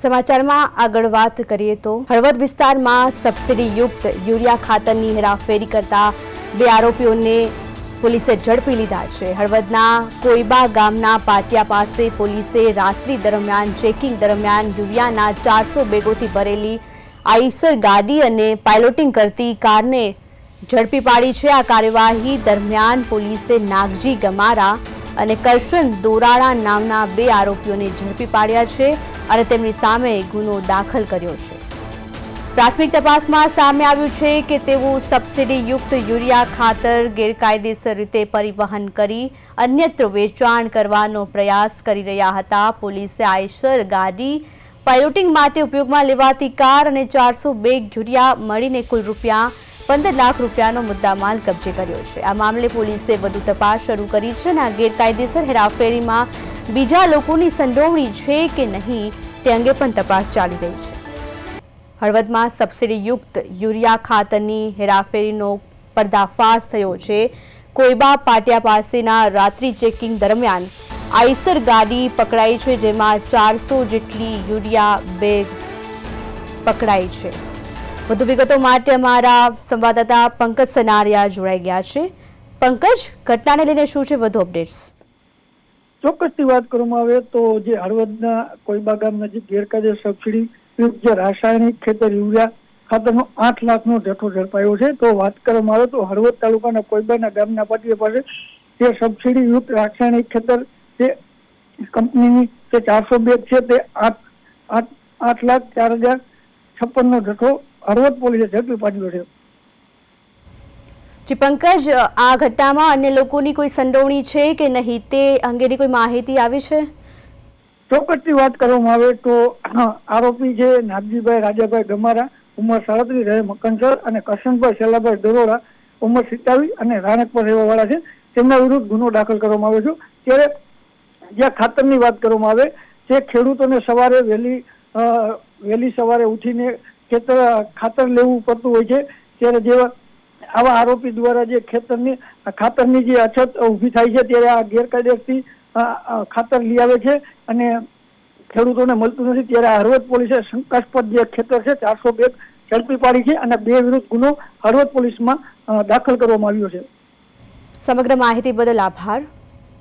સમાચારમાં આગળ વાત કરીએ તો હળવદ વિસ્તારમાં સબસિડી યુક્ત યુરિયા ખાતરની હેરાફેરી કરતા બે આરોપીઓને પોલીસે ઝડપી લીધા છે. હળવદના કોઈબા ગામના પાટિયા પાસે પોલીસે રાત્રિ દરમિયાન ચેકિંગ દરમિયાન યુરિયાના ચારસો બેગોથી ભરેલી આઈસર ગાડી અને પાયલોટિંગ કરતી કારને ઝડપી પાડી છે. આ કાર્યવાહી દરમિયાન પોલીસે નાગજી ગમારા અને કરશન દોરાળા નામના બે આરોપીઓને ઝડપી પાડ્યા છે અને તેમની સામે ગુનો દાખલ કર્યો છે. પ્રાથમિક તપાસમાં સામે આવ્યું છે કે તેઓ સબસિડીયુક્ત યુરિયા ખાતર ગેરકાયદેસર રીતે પરિવહન કરી અન્યત્ર વેચાણ કરવાનો પ્રયાસ કરી રહ્યા હતા. પોલીસે આયસર ગાડી પાયલોટિંગ માટે ઉપયોગમાં લેવાતી કાર અને ચારસો બેગ યુરિયા મળીને કુલ રૂપિયા પંદર લાખ રૂપિયાનો મુદ્દામાલ કબજે કર્યો છે. આ મામલે પોલીસે વધુ તપાસ શરૂ કરી છે અને આ ગેરકાયદેસર હેરાફેરીમાં બીજા લોકોની સંડોવણી છે કે નહીં તે અંગે પણ તપાસ ચાલી રહી છે. હળવદમાં સબસિડીયુક્ત યુરિયા ખાતરની હેરાફેરીનો પર્દાફાશ થયો છે. કોઈબા પાટિયા પાસેના રાત્રિ ચેકિંગ દરમિયાન આઈસર ગાડી પકડાઈ છે, જેમાં ચારસો જેટલી યુરિયા બેગ પકડાઈ છે. વધુ વિગતો માટે અમારા સંવાદદાતા પંકજ સનારિયા જોડાઈ ગયા છે. પંકજ, ઘટનાને લઈને શું છે? વધુ અપડેટ્સ ચોક્કસથી વાત કરવામાં આવે તો જે હળવદના કોઈબા ગામ નજીક ગેરકાયદે સબસિડી જે રાસાયણિક ખેતર યુરિયા ખાતરનો આઠ લાખનો જથ્થો ઝડપાયો છે. તો વાત કરવામાં આવે તો હળવદ તાલુકાના કોઈબાના ગામના પાટીયા પાસે જે સબસિડીયુક્ત રાસાયણિક ખેતર જે કંપનીની જે ચારસો બેગ છે તે આઠ આઠ લાખ ચાર હજાર છપ્પનનો જથ્થો હળવદ પોલીસે ઝડપી પાડ્યો છે. જી પંકજ આ ઘટનામાં અન્ય લોકોની કોઈ સંડોવણી છે કે નહીં તે અંગેની કોઈ માહિતી આવી છે? ચોક્કસની વાત કરવામાં આવે તો આરોપી છે નાગજીભાઈ રાજાભાઈ ગમારા ઉંમર સાડત્રીસ રહે મકનસર અને કરશનભાઈ શેલાભાઈ દરોડા ઉંમર સિત્તાવીસ અને રાણકપર રહેવાવાળા છે. તેમના વિરુદ્ધ ગુનો દાખલ કરવામાં આવ્યો છે. ત્યારે જ્યાં ખાતરની વાત કરવામાં આવે તે ખેડૂતોને સવારે વહેલી વહેલી સવારે ઉઠીને ખેતર ખાતર લેવું પડતું હોય છે. ત્યારે જેવા આવા આરોપી દ્વારા જે ખેતરની ખાતરની જે અછત ઊભી થાય છે ત્યારે આ અ, ખાતર લઈ આવે છે અને ખેડૂતોને મળતું નથી. ત્યારે હળવદ પોલીસે શંકાસ્પદ જે ખેતર છે ચારસો બેગ ઝડપી પાડી છે અને બે વિરુદ્ધ ગુનો હળવદ પોલીસમાં દાખલ કરવામાં આવ્યો છે. સમગ્ર માહિતી બદલ આભાર.